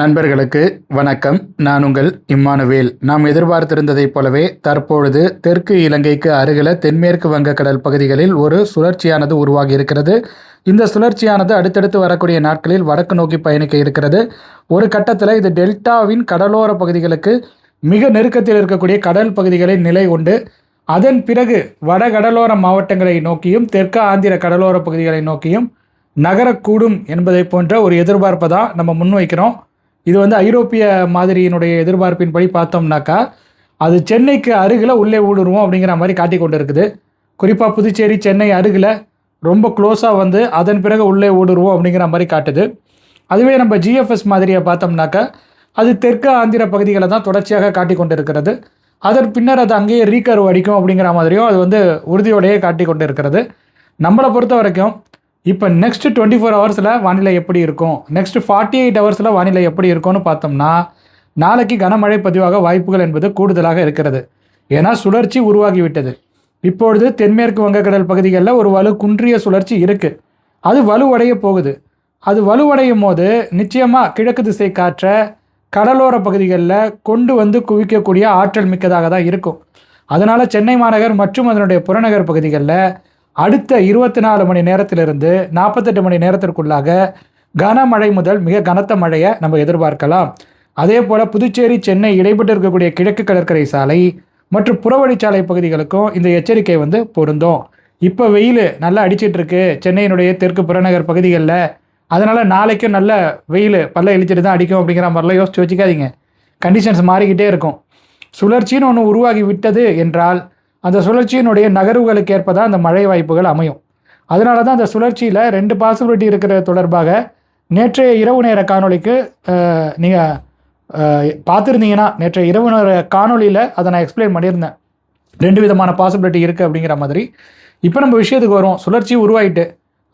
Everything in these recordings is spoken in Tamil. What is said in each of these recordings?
நண்பர்களுக்கு வணக்கம். நான் உங்கள் இம்மானுவேல். நாம் எதிர்பார்த்திருந்ததைப் போலவே தற்பொழுது தெற்கு இலங்கைக்கு அருகில தென்மேற்கு வங்கக்கடல் பகுதிகளில் ஒரு சுழற்சியானது உருவாகி இருக்கிறது. இந்த சுழற்சியானது அடுத்தடுத்து வரக்கூடிய நாட்களில் வடக்கு நோக்கி பயணிக்க இருக்கிறது. ஒரு கட்டத்தில் இது டெல்டாவின் கடலோர பகுதிகளுக்கு மிக நெருக்கத்தில் இருக்கக்கூடிய கடல் பகுதிகளில் நிலை கொண்டு அதன் பிறகு வட கடலோர மாவட்டங்களை நோக்கியும் தெற்கு ஆந்திர கடலோர பகுதிகளை நோக்கியும் நகரக்கூடும் என்பதை போன்ற ஒரு எதிர்பார்ப்பை தான் நம்ம முன்வைக்கிறோம். இது வந்து ஐரோப்பிய மாதிரியினுடைய எதிர்பார்ப்பின்படி பார்த்தோம்னாக்கா அது சென்னைக்கு அருகில் உள்ளே ஊடுருவோம் அப்படிங்கிற மாதிரி காட்டி கொண்டு இருக்குது குறிப்பாக புதுச்சேரி சென்னை அருகில் ரொம்ப க்ளோஸாக வந்து அதன் பிறகு உள்ளே ஊடுருவோம் அப்படிங்கிற மாதிரி காட்டுது. அதுவே நம்ம ஜிஎஃப்எஸ் மாதிரியை பார்த்தோம்னாக்கா அது தெற்கு ஆந்திர பகுதிகளை தான் தொடர்ச்சியாக காட்டி கொண்டு இருக்கிறது அதன் பின்னர் அது அங்கேயே ரீகர்வ் அடிக்கும் அப்படிங்கிற மாதிரியும் அது வந்து உறுதியோடையே காட்டி கொண்டு இருக்கிறது நம்மளை பொறுத்த வரைக்கும் இப்போ நெக்ஸ்ட் டுவெண்ட்டி ஃபோர் ஹவர்ஸில் வானிலை எப்படி இருக்கும்? நெக்ஸ்ட் ஃபார்ட்டி எயிட் ஹவர்ஸில் வானிலை எப்படி இருக்கும்னு பார்த்தோம்னா நாளைக்கு கனமழை பதிவாக வாய்ப்புகள் என்பது கூடுதலாக இருக்கிறது. ஏன்னா சுழற்சி உருவாகிவிட்டது. இப்பொழுது தென்மேற்கு வங்கக்கடல் பகுதிகளில் ஒரு வலு குன்றிய சுழற்சி இருக்குது அது வலுவடைய போகுது. அது வலுவடையும் போது நிச்சயமாக கிழக்கு திசை காற்றை கடலோர பகுதிகளில் கொண்டு வந்து குவிக்கக்கூடிய ஆற்றல் மிக்கதாக தான் இருக்கும். அதனால் சென்னை மாநகர் மற்றும் அதனுடைய புறநகர் பகுதிகளில் அடுத்த இருபத்தி நாலு மணி நேரத்திலிருந்து நாற்பத்தெட்டு மணி நேரத்திற்குள்ளாக கனமழை முதல் மிக கனத்த மழையை நம்ம எதிர்பார்க்கலாம். அதே போல் புதுச்சேரி சென்னை இடைப்பட்டு இருக்கக்கூடிய கிழக்கு கடற்கரை சாலை மற்றும் புறவழிச்சாலை பகுதிகளுக்கும் இந்த எச்சரிக்கை வந்து பொருந்தும். இப்போ வெயில் நல்லா அடிச்சிட்டு இருக்கு. சென்னையினுடைய தெற்கு புறநகர் பகுதிகளில். அதனால் நாளைக்கும் நல்ல வெயில் பல்ல இழிச்சிட்டு தான் அடிக்கும் அப்படிங்கிற மாதிரிலாம் யோசிச்சு வச்சுக்காதீங்க. கண்டிஷன்ஸ் மாறிக்கிட்டே இருக்கும். சுழற்சின்னு ஒன்று உருவாகி விட்டது என்றால் அந்த சுழற்சியினுடைய நகர்வுகளுக்கு ஏற்ப தான் அந்த மழை வாய்ப்புகள் அமையும். அதனால தான் அந்த சுழற்சியில் ரெண்டு பாசிபிலிட்டி இருக்கிறது தொடர்பாக நேற்றைய இரவு நேர காணொளிக்கு நீங்கள் பார்த்துருந்தீங்கன்னா நேற்றைய இரவு நேர காணொலியில் அதை நான் எக்ஸ்பிளைன் பண்ணியிருந்தேன். ரெண்டு விதமான பாசிபிலிட்டி இருக்குது அப்படிங்கிற மாதிரி. இப்போ நம்ம விஷயத்துக்கு வரும் சுழற்சி உருவாயிட்டு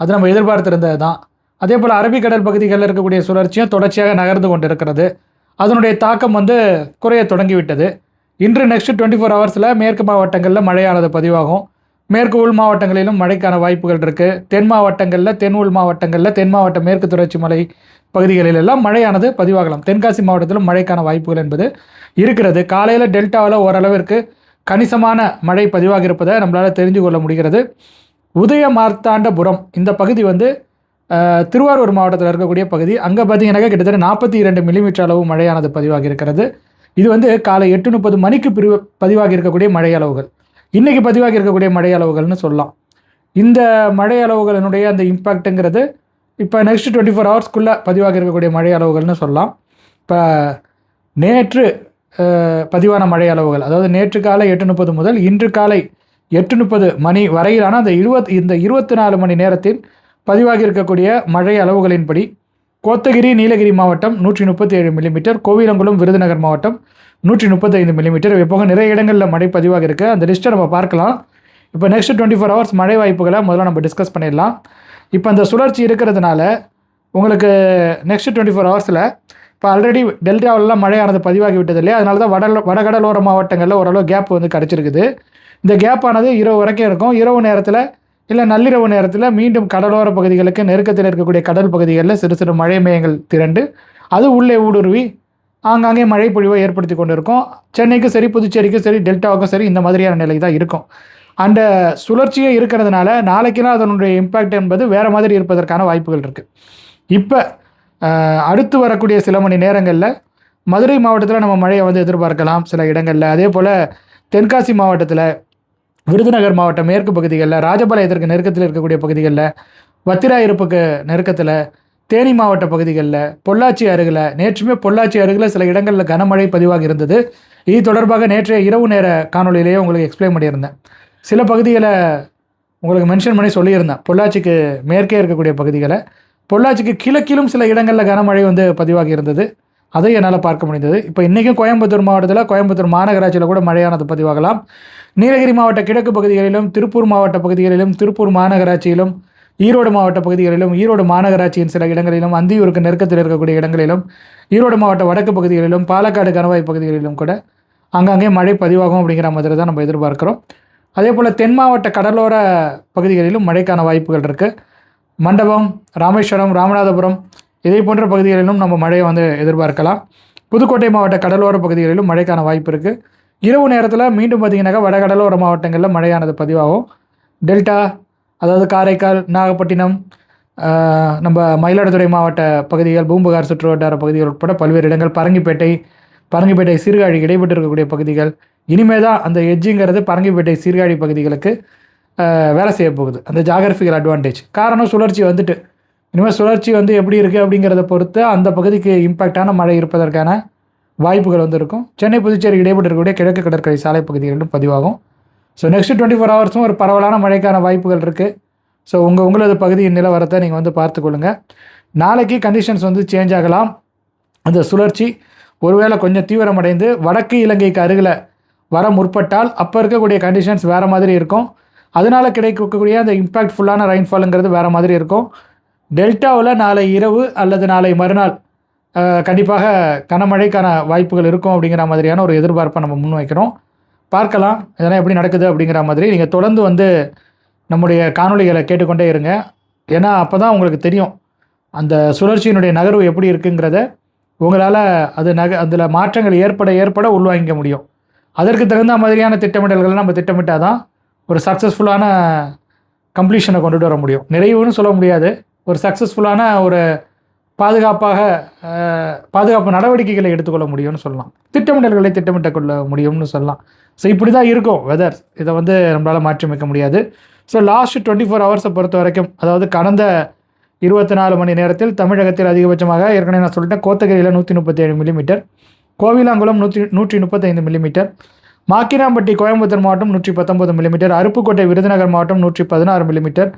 அது நம்ம எதிர்பார்த்திருந்தது தான் அதே போல் அரபிக்கடல் பகுதிகளில் இருக்கக்கூடிய சுழற்சியும் தொடர்ச்சியாக நகர்ந்து கொண்டு இருக்கிறது அதனுடைய தாக்கம் வந்து குறைய தொடங்கிவிட்டது. இன்று நெக்ஸ்ட் டுவெண்ட்டி ஃபோர் ஹவர்ஸில் மேற்கு மாவட்டங்களில் மழையானது பதிவாகும். மேற்கு உள் மாவட்டங்களிலும் மழைக்கான வாய்ப்புகள் இருக்குது தென் மாவட்டங்களில் தென் உள் மாவட்டங்களில் தென் மாவட்ட மேற்கு தொடர்ச்சி மலை பகுதிகளில் எல்லாம் மழையானது பதிவாகலாம். தென்காசி மாவட்டத்திலும் மழைக்கான வாய்ப்புகள் என்பது இருக்கிறது. காலையில் டெல்டாவில் ஓரளவிற்கு கணிசமான மழை பதிவாக இருப்பதை நம்மளால் தெரிஞ்சு கொள்ள முடிகிறது. உதய மார்த்தாண்டபுரம் இந்த பகுதி வந்து திருவாரூர் மாவட்டத்தில் இருக்கக்கூடிய பகுதி. அங்கே பார்த்தீங்கன்னாக்கா கிட்டத்தட்ட நாற்பத்தி இரண்டு மில்லிமீட்டர் அளவு மழையானது பதிவாகி இருக்கிறது இது வந்து காலை எட்டு முப்பது மணிக்கு பிரிவு பதிவாகி இருக்கக்கூடிய மழை அளவுகள் இன்றைக்கி பதிவாகி இருக்கக்கூடிய மழை அளவுகள்னு சொல்லலாம். இந்த மழை அளவுகளினுடைய அந்த இம்பேக்ட்டுங்கிறது இப்போ நெக்ஸ்ட் டுவெண்ட்டி ஃபோர் ஹவர்ஸ்க்குள்ளே பதிவாகி இருக்கக்கூடிய மழை அளவுகள்னு சொல்லலாம். இப்போ நேற்று பதிவான மழை அளவுகள் அதாவது நேற்று காலை எட்டு முப்பது முதல் இன்று காலை எட்டு முப்பது மணி வரையிலான அந்த இருபத் இந்த இருபத்தி நாலு மணி நேரத்தில் பதிவாகி இருக்கக்கூடிய மழை அளவுகளின்படி கோத்தகிரி நீலகிரி மாவட்டம் நூற்றி முப்பத்தி ஏழு மில்லிமீட்டர் கோவிலங்குளம் விருதுநகர் மாவட்டம் நூற்றி முப்பத்தைந்து மில்லிமீட்டர் இப்போ நிறைய இடங்களில் மழை பதிவாக இருக்குது அந்த லிஸ்ட்டை நம்ம பார்க்கலாம். இப்போ நெக்ஸ்ட் டுவெண்ட்டி ஃபோர் ஹவர்ஸ் மழை வாய்ப்புகளை முதல்ல நம்ம டிஸ்கஸ் பண்ணிடலாம். இப்போ அந்த சுழற்சி இருக்கிறதுனால உங்களுக்கு நெக்ஸ்ட் டுவெண்ட்டி ஃபோர் ஹவர்ஸில் இப்போ ஆல்ரெடி டெல்டாவிலலாம் மழையானது பதிவாகி விட்டது இல்லையா? அதனால தான் வட வடகடலோர மாவட்டங்களில் ஓரளவு கேப் வந்து கிடச்சிருக்குது இந்த கேப்பானது இரவு வரைக்கும் இருக்கும். இரவு நேரத்தில் இல்லை நள்ளிரவு நேரத்தில் மீண்டும் கடலோர பகுதிகளுக்கு நெருக்கத்தில் இருக்கக்கூடிய கடல் பகுதிகளில் சிறு சிறு மழை மேயங்கள் திரண்டு அது உள்ளே ஊடுருவி ஆங்காங்கே மழை பொழிவை ஏற்படுத்தி கொண்டு இருக்கும் சென்னைக்கும் சரி புதுச்சேரிக்கும் சரி டெல்டாவுக்கும் சரி இந்த மாதிரியான நிலை தான் இருக்கும். அந்த சுழற்சியே இருக்கிறதுனால நாளைக்கெல்லாம் அதனுடைய இம்பேக்ட் என்பது வேறு மாதிரி இருப்பதற்கான வாய்ப்புகள் இருக்குது இப்போ அடுத்து வரக்கூடிய சில மணி நேரங்களில் மதுரை மாவட்டத்தில் நம்ம மழையை வந்து எதிர்பார்க்கலாம் சில இடங்களில். அதே போல் தென்காசி மாவட்டத்தில் விருதுநகர் மாவட்டம் மேற்கு பகுதிகளில் ராஜபாளையத்திற்கு நெருக்கத்தில் இருக்கக்கூடிய பகுதிகளில் வத்திராயிருப்புக்கு நெருக்கத்தில் தேனி மாவட்ட பகுதிகளில் பொள்ளாச்சி அருகில் நேற்றுமே பொள்ளாச்சி அருகில் சில இடங்களில் கனமழை பதிவாக இருந்தது. இது தொடர்பாக நேற்றைய இரவு நேர காணொளியிலேயே உங்களுக்கு எக்ஸ்பிளைன் பண்ணியிருந்தேன். சில பகுதிகளை உங்களுக்கு மென்ஷன் பண்ணி சொல்லியிருந்தேன். பொள்ளாச்சிக்கு மேற்கே இருக்கக்கூடிய பகுதிகளை. பொள்ளாச்சிக்கு கிழக்கிலும் சில இடங்களில் கனமழை வந்து பதிவாகி இருந்தது. அதை என்னால் பார்க்க முடிந்தது. இப்போ இன்றைக்கும் கோயம்புத்தூர் மாவட்டத்தில் கோயம்புத்தூர் மாநகராட்சியில் கூட மழையானது பதிவாகலாம். நீலகிரி மாவட்ட கிழக்கு பகுதிகளிலும் திருப்பூர் மாவட்ட பகுதிகளிலும் திருப்பூர் மாநகராட்சியிலும் ஈரோடு மாவட்ட பகுதிகளிலும் ஈரோடு மாநகராட்சியின் சில இடங்களிலும் அந்தியூருக்கு நெருக்கத்தில் இருக்கக்கூடிய இடங்களிலும் ஈரோடு மாவட்ட வடக்கு பகுதிகளிலும் பாலக்காடு கணவாய் பகுதிகளிலும் கூட அங்கங்கே மழை பதிவாகும் அப்படிங்கிற மாதிரி தான் நம்ம எதிர்பார்க்குறோம். அதே போல் தென் மாவட்ட கடலோர பகுதிகளிலும் மழைக்கான வாய்ப்புகள் இருக்குது மண்டபம் ராமேஸ்வரம் ராமநாதபுரம் இதே போன்ற பகுதிகளிலும் நம்ம மழையை வந்து எதிர்பார்க்கலாம். புதுக்கோட்டை மாவட்ட கடலோர பகுதிகளிலும் மழைக்கான வாய்ப்பு இருக்குது இரவு நேரத்தில் மீண்டும் பார்த்தீங்கன்னாக்கா வடகடலோர மாவட்டங்களில் மழையானது பதிவாகும். டெல்டா அதாவது காரைக்கால் நாகப்பட்டினம் நம்ம மயிலாடுதுறை மாவட்ட பகுதிகள் பூம்புகார் சுற்று வட்டார பகுதிகள் உட்பட பல்வேறு இடங்கள் பரங்கிப்பேட்டை பரங்கிப்பேட்டை சீர்காழி இடைப்பட்டு இருக்கக்கூடிய பகுதிகள். இனிமே தான் அந்த எஜ்ஜிங்கிறது பரங்கிப்பேட்டை சீர்காழி பகுதிகளுக்கு வேலை செய்ய போகுது அந்த ஜாகிரபிக்கல் அட்வான்டேஜ் காரணம் சுழற்சி வந்துட்டு. இனிமேல் சுழற்சி வந்து எப்படி இருக்குது அப்படிங்கிறத பொறுத்து அந்த பகுதிக்கு இம்பேக்டான மழை இருப்பதற்கான வாய்ப்புகள் வந்து இருக்கும். சென்னை புதுச்சேரி இடைப்பட்டு இருக்கக்கூடிய கிழக்கு கடற்கரை சாலை பகுதிகளிலும் பதிவாகும். ஸோ நெக்ஸ்ட் டுவெண்ட்டி ஃபோர் ஹவர்ஸும் ஒரு பரவலான மழைக்கான வாய்ப்புகள் இருக்குது ஸோ உங்கள் உங்களது பகுதியின் நிலவரத்தை நீங்கள் வந்து பார்த்துக்கொள்ளுங்கள் நாளைக்கு கண்டிஷன்ஸ் வந்து சேஞ்ச் ஆகலாம். அந்த சுழற்சி ஒருவேளை கொஞ்சம் தீவிரமடைந்து வடக்கு இலங்கைக்கு அருகில் வர முற்பட்டால் அப்போ இருக்கக்கூடிய கண்டிஷன்ஸ் வேறு மாதிரி இருக்கும். அதனால் கிடைக்கக்கூடிய அந்த இம்பேக்ட்ஃபுல்லான ரெயின்ஃபாலுங்கிறது வேறு மாதிரி இருக்கும். டெல்டாவில் நாளை இரவு அல்லது நாளை மறுநாள் கண்டிப்பாக கனமழைக்கான வாய்ப்புகள் இருக்கும் அப்படிங்கிற மாதிரியான ஒரு எதிர்பார்ப்பை நம்ம முன்வைக்கிறோம். பார்க்கலாம் இதெல்லாம் எப்படி நடக்குது அப்படிங்கிற மாதிரி. நீங்கள் தொடர்ந்து வந்து நம்முடைய காணொளிகளை கேட்டுக்கொண்டே இருங்க. ஏன்னா அப்போ தான் உங்களுக்கு தெரியும் அந்த சுழற்சியினுடைய நகர்வு எப்படி இருக்குங்கிறத உங்களால் அது நக அதில் மாற்றங்கள் ஏற்பட ஏற்பட உள்வாங்கிக்க முடியும். அதற்கு தகுந்த மாதிரியான திட்டமிடல்களை நம்ம திட்டமிட்டால் தான் ஒரு சக்ஸஸ்ஃபுல்லான கம்ப்ளீஷனை கொண்டுட்டு வர முடியும். நிறைவுன்னு சொல்ல முடியாது. ஒரு சக்ஸஸ்ஃபுல்லான ஒரு பாதுகாப்பாக பாதுகாப்பு நடவடிக்கைகளை எடுத்துக்கொள்ள முடியும்னு சொல்லலாம். திட்டமிடல்களை திட்டமிட்ட கொள்ள முடியும்னு சொல்லலாம். ஸோ இப்படி தான் இருக்கும் வெதர் இதை வந்து நம்மளால் மாற்றியமைக்க முடியாது. ஸோ லாஸ்ட் டுவெண்ட்டி ஃபோர் ஹவர்ஸை பொறுத்த வரைக்கும் அதாவது கடந்த இருபத்தி நாலு மணி நேரத்தில் தமிழகத்தில் அதிகபட்சமாக ஏற்கனவே நான் சொல்லிட்டேன் கோத்தகிரியில் நூற்றி முப்பத்தி ஏழு மில்லிமீட்டர் கோவிலாங்குளம் நூற்றி நூற்றி முப்பத்தைந்து மில்லிமீட்டர் மாக்கிராம்பட்டி கோயம்புத்தூர் மாவட்டம் நூற்றி பத்தொம்பது மில்லிமீட்டர் அருப்புக்கோட்டை விருதுநகர் மாவட்டம் நூற்றி பதினாறு மில்லிமீட்டர்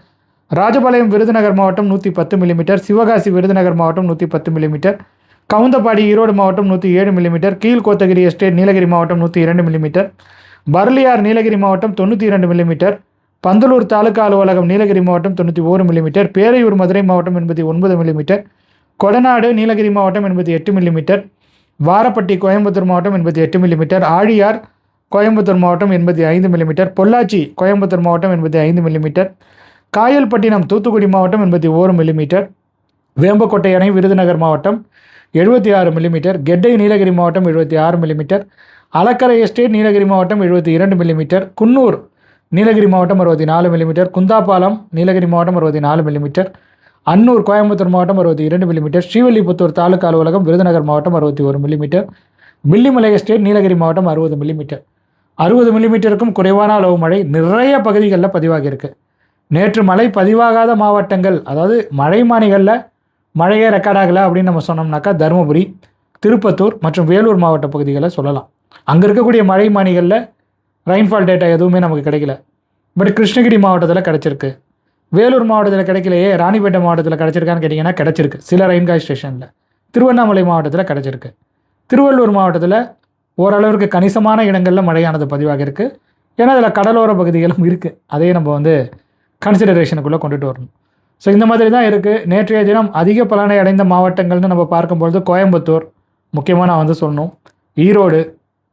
ராஜபாளையம் விருதுநகர் மாவட்டம் நூற்றி பத்து மில்லிமீட்டர் சிவகாசி விருதுநகர் மாவட்டம் நூற்றி பத்து மில்லிமீட்டர் கவுந்தப்பாடி ஈரோடு மாவட்டம் நூற்றி ஏழு மில்லிமீட்டர் கீழ்கோத்தகிரி எஸ்டேட் நீலகிரி மாவட்டம் நூற்றி இரண்டு மில்லிமீட்டர் பர்லியார் நீலகிரி மாவட்டம் தொண்ணூற்றி இரண்டு மில்லிமீட்டர் பந்தலூர் தாலுகா அலுவலகம் நீலகிரி மாவட்டம் தொண்ணூற்றி ஓரு மில்லிமீட்டர் பேரையூர் மதுரை மாவட்டம் எண்பத்தி ஒன்பது மில்லிமீட்டர் கொடநாடு நீலகிரி மாவட்டம் எண்பத்தி எட்டு மில்லிமீட்டர் வாரப்பட்டி கோயம்புத்தூர் மாவட்டம் எண்பத்தி எட்டு மில்லிமீட்டர் ஆழியார் கோயம்புத்தூர் மாவட்டம் எண்பத்தி ஐந்து மில்லிமீட்டர் பொள்ளாச்சி கோயம்புத்தூர் மாவட்டம் எண்பத்தி ஐந்து மில்லிமீட்டர் காயல்பட்டினம் தூத்துக்குடி மாவட்டம் எண்பத்தி ஓரு மில்லிமீட்டர் வேம்பக்கோட்டை அணை விருதுநகர் மாவட்டம் எழுபத்தி ஆறு மில்லிமீட்டர் கெட்டை நீலகிரி மாவட்டம் எழுபத்தி ஆறு மில்லிமீட்டர் அலக்கரை எஸ்டேட் நீலகிரி மாவட்டம் எழுபத்தி இரண்டு மில்லிமீட்டர் குன்னூர் நீலகிரி மாவட்டம் அறுபத்தி நாலு மில்லிமீட்டர் குந்தாபாலம் நீலகிரி மாவட்டம் அறுபத்தி நாலு மில்லிமீட்டர் அன்னூர் கோயம்புத்தூர் மாவட்டம் அறுபத்தி இரண்டு மில்லிமீட்டர் ஸ்ரீவில்லிபுத்தூர் தாலுகா அலுவலகம் விருதுநகர் மாவட்டம் அறுபத்தி ஒரு மில்லிமீட்டர் மில்லிமலை எஸ்டேட் நீலகிரி மாவட்டம் அறுபது மில்லிமீட்டர் அறுபது மில்லிமீட்டருக்கும் குறைவான அளவு மழை நிறைய பகுதிகளில் பதிவாகியிருக்கு. நேற்று மழை பதிவாகாத மாவட்டங்கள் அதாவது மழைமானிகளில் மழையே ரெக்கார்ட் ஆகலை அப்படின்னு நம்ம சொன்னோம்னாக்கா தருமபுரி திருப்பத்தூர் மற்றும் வேலூர் மாவட்ட பகுதிகளை சொல்லலாம். அங்கே இருக்கக்கூடிய மழைமானிகளில் ரெயின்ஃபால் டேட்டா எதுவுமே நமக்கு கிடைக்கல. பட் கிருஷ்ணகிரி மாவட்டத்தில் கிடச்சிருக்கு. வேலூர் மாவட்டத்தில் கிடைக்கலையே ராணிப்பேட்டை மாவட்டத்தில் கிடச்சிருக்கான்னு கேட்டிங்கன்னா கிடச்சிருக்கு. சில ரெயின்காய் ஸ்டேஷனில் திருவண்ணாமலை மாவட்டத்தில் கிடச்சிருக்கு. திருவள்ளூர் மாவட்டத்தில் ஓரளவிற்கு கணிசமான இடங்களில் மழையானது பதிவாக இருக்குது ஏன்னா அதில் கடலோர பகுதிகளும் இருக்குது அதையே நம்ம வந்து கன்சிடரேஷனுக்குள்ளே கொண்டுட்டு வரணும். ஸோ இந்த மாதிரி தான் இருக்குது நேற்றைய தினம் அதிக பலனை அடைந்த மாவட்டங்கள்னு நம்ம பார்க்கும்பொழுது கோயம்புத்தூர் முக்கியமாக நான் வந்து சொல்லணும். ஈரோடு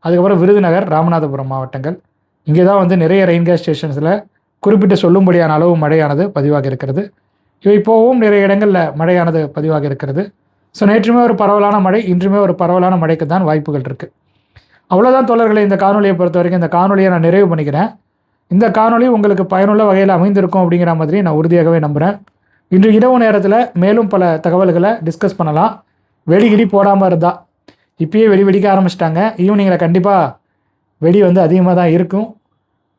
அதுக்கப்புறம் விருதுநகர் ராமநாதபுரம் மாவட்டங்கள். இங்கே தான் வந்து நிறைய ரெயின்கேஸ் ஸ்டேஷன்ஸில் குறிப்பிட்டு சொல்லும்படியான அளவு மழையானது பதிவாக இருக்கிறது. இவை இப்போவும் நிறைய இடங்களில் மழையானது பதிவாக இருக்கிறது. ஸோ நேற்றுமே ஒரு பரவலான மழை இன்றுமே ஒரு பரவலான மழைக்கு தான் வாய்ப்புகள் இருக்குது அவ்வளோதான் தோழர்களை இந்த காணொலியை பொறுத்த வரைக்கும் இந்த காணொலியை நான் நிறைவு பண்ணிக்கிறேன். இந்த காணொளி உங்களுக்கு பயனுள்ள வகையில் அமைந்திருக்கும் அப்படிங்கிற மாதிரி நான் உறுதியாகவே நம்புகிறேன் இன்று இரவு நேரத்தில் மேலும் பல தகவல்களை டிஸ்கஸ் பண்ணலாம். வெடிகிடி போடாமல் இருந்தால் இப்பயே வெடி வெடிக்க ஆரம்பிச்சிட்டாங்க. ஈவினிங்கில் கண்டிப்பாக வெடி வந்து அதிகமாக தான் இருக்கும்.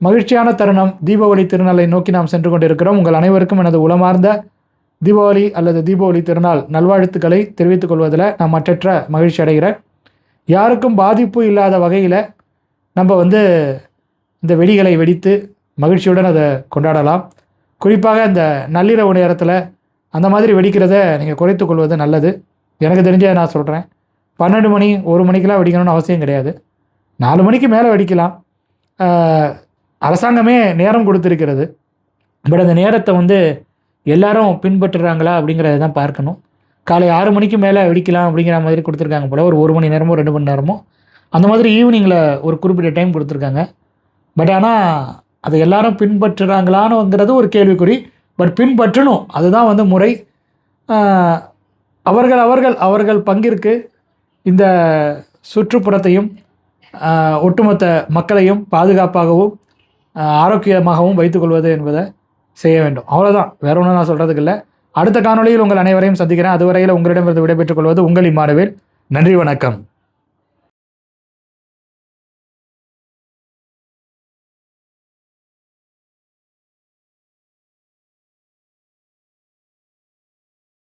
மகிழ்ச்சியான தருணம். தீபாவளி திருநாளை நோக்கி நாம் சென்று கொண்டிருக்கிறோம். உங்கள் அனைவருக்கும் எனது உளமார்ந்த தீபாவளி அல்லது தீபாவளி திருநாள் நல்வாழ்த்துக்களை தெரிவித்துக் கொள்வதில் நான் மற்றற்ற மகிழ்ச்சி அடைகிறேன். யாருக்கும் பாதிப்பு இல்லாத வகையில் நம்ம வந்து இந்த வெடிகளை வெடித்து மகிழ்ச்சியுடன் அதை கொண்டாடலாம். குறிப்பாக இந்த நள்ளிரவு நேரத்தில் அந்த மாதிரி வெடிக்கிறத நீங்கள் குறைத்து கொள்வது நல்லது. எனக்கு தெரிஞ்ச நான் சொல்கிறேன் பன்னெண்டு மணி ஒரு மணிக்கெலாம் வெடிக்கணும்னு அவசியம் கிடையாது. நாலு மணிக்கு மேலே வெடிக்கலாம். அரசாங்கமே நேரம் கொடுத்துருக்கிறது. பட் அந்த நேரத்தை வந்து எல்லாரும் பின்பற்றுறாங்களா அப்படிங்கிறத தான் பார்க்கணும். காலை ஆறு மணிக்கு மேலே வெடிக்கலாம் அப்படிங்கிற மாதிரி கொடுத்துருக்காங்க போல ஒரு ஒரு மணி நேரமோ ரெண்டு மணி நேரமோ. அந்த மாதிரி ஈவினிங்கில் ஒரு குறிப்பிட்ட டைம் கொடுத்துருக்காங்க. பட் ஆனால் அது எல்லாரும் பின்பற்றுறாங்களான்னுங்கிறது ஒரு கேள்விக்குறி. பட் பின்பற்றணும். அதுதான் வந்து முறை. அவர்கள் அவர்கள் அவர்கள் பங்கிற்கு இந்த சுற்றுப்புறத்தையும் ஒட்டுமொத்த மக்களையும் பாதுகாப்பாகவும் ஆரோக்கியமாகவும் வைத்துக்கொள்வது என்பதை செய்ய வேண்டும். அவ்வளோதான் வேற ஒன்றும் நான் சொல்கிறதுக்கு இல்லை. அடுத்த காணொலியில் உங்கள் அனைவரையும் சந்திக்கிறேன். அதுவரையில் உங்களிடமிருந்து விடைபெற்றுக் கொள்வது உங்கள் இம்மானுவேல் நன்றி வணக்கம்.